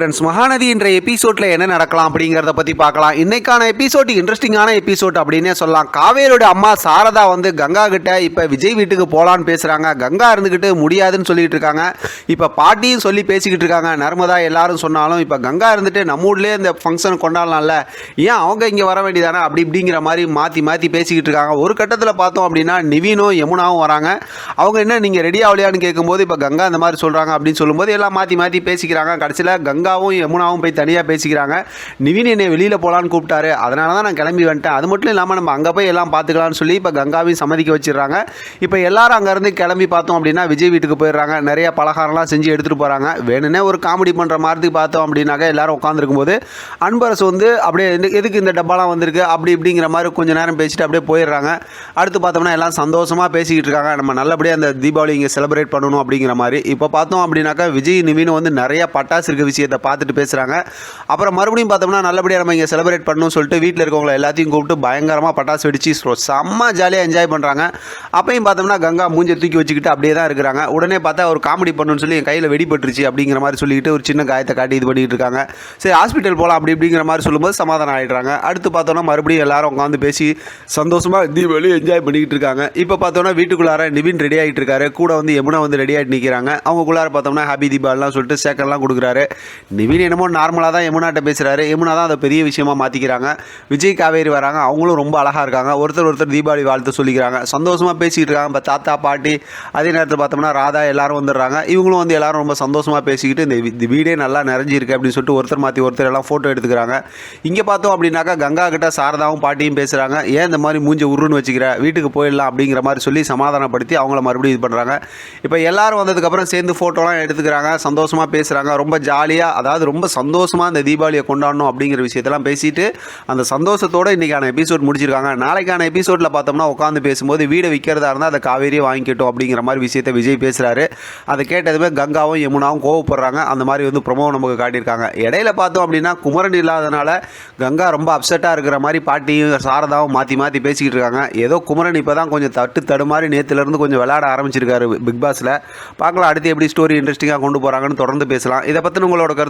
Friends Mahanadi என்ற எபிசோட்ல என்ன நடக்கலாம் அப்படிங்கிறத பத்தி பார்க்கலாம். இன்னைக்கான எபிசோட் இன்ட்ரெஸ்டிங்கான எபிசோட் அப்படின்னே சொல்லலாம். காவேரியோட அம்மா சாரதா வந்து கங்கா கிட்ட இப்ப விஜய் வீட்டுக்கு போலான்னு பேசுறாங்க. கங்கா இருந்துகிட்டு முடியாதுன்னு சொல்லிட்டு இருக்காங்க. இப்ப பாட்டியும் சொல்லி பேசிக்கிட்டு இருக்காங்க. நர்மதா எல்லாரும் சொன்னாலும் இப்ப கங்கா இருந்துட்டு நம்ம ஊர்லயே இந்த ஃபங்க்ஷன் கொண்டாடலாம்ல. ஏன் அவங்க இங்க வர வேண்டியதானே? அப்படி இப்படிங்கிற மாதிரி மாத்தி மாத்தி பேசிக்கிட்டு இருக்காங்க. ஒரு கட்டத்தில் பார்த்தோம் அப்படின்னா நிவீனும் யமுனாவும் வராங்க. அவங்க என்ன நீங்க ரெடி ஆகலையான்னு கேட்கும்போது இப்ப கங்கா இந்த மாதிரி சொல்றாங்க அப்படின்னு சொல்லும்போது எல்லாம் மாத்தி மாத்தி பேசிக்கிறாங்க. கடைசியில் கங்காவும் யமுனாவும் போய் தனியாக பேசிக்கிறாங்க. நிவின் என்னை வெளியில் போகலான்னு கூப்பிட்டாரு. அதனால தான் நான் கிளம்பி வந்துட்டேன். அது மட்டும் இல்லாமல் நம்ம அங்கே போய் எல்லாம் பார்த்துக்கலாம்னு சொல்லி இப்போ கங்காவையும் சம்மதிக்க வச்சிடுறாங்க. இப்போ எல்லாரும் அங்கேருந்து கிளம்பி பார்த்தோம் அப்படின்னா விஜய் வீட்டுக்கு போயிடுறாங்க. நிறைய பலகாரம்லாம் செஞ்சு எடுத்துகிட்டு போகிறாங்க வேணுன்னே ஒரு காமெடி பண்ணுற மாதிரி பார்த்தோம் அப்படின்னாக்க எல்லாரும் உட்காந்துருக்கும் போது அன்பரசு வந்து அப்படியே எதுக்கு இந்த டப்பாலாம் வந்திருக்கு? அப்படி இப்படிங்கிற மாதிரி கொஞ்ச நேரம் பேசிட்டு அப்படியே போயிடுறாங்க. அடுத்து பார்த்தோம்னா எல்லாம் சந்தோஷமாக பேசிக்கிட்டு இருக்காங்க. நம்ம நல்லபடியாக அந்த தீபாவளி இங்கே செலிப்ரேட் பண்ணணும் அப்படிங்கிற மாதிரி. இப்போ பார்த்தோம் அப்படின்னாக்கா விஜய் நிவின் வந்து நிறைய பட்டாசு இருக்க விஷயத்தை பார்த்துட்டு பேசுகிறாங்க அப்புறம் மறுபடியும் பார்த்தோம்னா நல்லபடியாக நம்ம இங்கே செலிப்ரேட் பண்ணணும்னு சொல்லிட்டு வீட்டில் இருக்கவங்களை எல்லாத்தையும் கூப்பிட்டு பயங்கரமாக பட்டாசு வெடிச்சு ஸோ செம்ம ஜாலியாக என்ஜாய் பண்ணுறாங்க அப்பையும் பார்த்தோம்னா கங்கா மூஞ்சை தூக்கி வச்சுக்கிட்டு அப்படியே தான் இருக்கிறாங்க. உடனே பார்த்தா ஒரு காமெடி பண்ணணும்னு சொல்லி என் கையில் வெடிபட்டுருச்சு அப்படிங்கிற மாதிரி சொல்லிட்டு ஒரு சின்ன காயத்தை காட்டி இது பண்ணிகிட்டு இருக்காங்க. சரி ஹாஸ்பிட்டல் போகலாம் அப்படி இப்படிங்கிற மாதிரி சொல்லும்போது சமாதானம் ஆகிடுறாங்க அடுத்து பார்த்தோன்னா மறுபடியும் எல்லாரும் உட்காந்து பேசி சந்தோஷமாக தீபாவளி என்ஜாய் பண்ணிக்கிட்டு இருக்காங்க. இப்போ பார்த்தோன்னா வீட்டுக்குள்ளார நிவின் ரெடி ஆகிட்டு இருக்காரு. கூட வந்து யமுனா வந்து ரெடி ஆகிட்டு நிற்கிறாங்க அவங்களுக்குள்ளார பார்த்தோம்னா ஹாப்பி தீபாவளிலாம் சொல்லிட்டு சேக்கர்லாம் கொடுக்குறாரு. நிவின் என்னமோ நார்மலாக தான் யமுனாட்ட பேசுகிறாரு யமுனா தான் அதை பெரிய விஷயமா மாற்றிக்கிறாங்க விஜய் காவேரி வராங்க. அவங்களும் ரொம்ப அழகாக இருக்காங்க. ஒருத்தர் ஒருத்தர் தீபாவளி வாழ்த்து சொல்லிக்கிறாங்க. சந்தோஷமாக பேசிக்கிட்டு இருக்காங்க. இப்போ தாத்தா பாட்டி அதே நேரத்தில் பார்த்தோம்னா ராதா எல்லாரும் வந்துடுறாங்க. இவங்களும் வந்து எல்லாரும் ரொம்ப சந்தோஷமாக பேசிக்கிட்டு இந்த வீடே நல்லா நிறைஞ்சிருக்கு அப்படின்னு சொல்லிட்டு ஒருத்தர் மாற்றி ஒருத்தர் எல்லாம் ஃபோட்டோ எடுத்துக்கிறாங்க. இங்கே பார்த்தோம் அப்படின்னாக்கா கங்கா கிட்ட சாரதாவும் பாட்டியும் பேசுகிறாங்க ஏன் இந்த மாதிரி மூஞ்ச உருன்னு வச்சுக்கிற? வீட்டுக்கு போயிடலாம் அப்படிங்கிற மாதிரி சொல்லி சமாதானப்படுத்தி அவங்கள மறுபடியும் இது பண்ணுறாங்க இப்போ எல்லாரும் வந்ததுக்கப்புறம் சேர்ந்து ஃபோட்டோலாம் எடுத்துக்கிறாங்க. சந்தோஷமாக பேசுகிறாங்க ரொம்ப ஜாலியாக அதாவது ரொம்ப சந்தோஷமாக இந்த தீபாவளியை கொண்டாடணும் அப்படிங்கிற விஷயத்தெல்லாம் பேசிட்டு அந்த சந்தோஷத்தோட இன்றைக்கான எபிசோட் முடிச்சிருக்காங்க. நாளைக்கான எபிசோடில் பார்த்தோம்னா உட்காந்து பேசும்போது வீடை விற்கிறதா இருந்தால் அதை காவேரியை வாங்கிக்கட்டும் அப்படிங்கிற மாதிரி விஷயத்தை விஜய் பேசுகிறாரு அதை கேட்டதுமே கங்காவும் யமுனாவும் கோவப்படுறாங்க. அந்த மாதிரி வந்து ப்ரொமோ நமக்கு காட்டியிருக்காங்க. இடையில பார்த்தோம் அப்படின்னா குமரன் இல்லாதனால கங்கா ரொம்ப அப்செட்டாக இருக்கிற மாதிரி பாட்டியும் சாரதாவும் மாற்றி மாற்றி பேசிக்கிட்டு இருக்காங்க. ஏதோ குமரன் இப்போ தான் கொஞ்சம் தட்டு தடுமாறி நேற்றுலேருந்து கொஞ்சம் விளையாட ஆரம்பிச்சிருக்காரு பிக் பாஸில் பார்க்கலாம் அடுத்து எப்படி ஸ்டோரி இன்ட்ரெஸ்டிங்காக கொண்டு போகிறாங்கன்னு தொடர்ந்து பேசலாம். இதை பற்றி உங்களோட கருத்து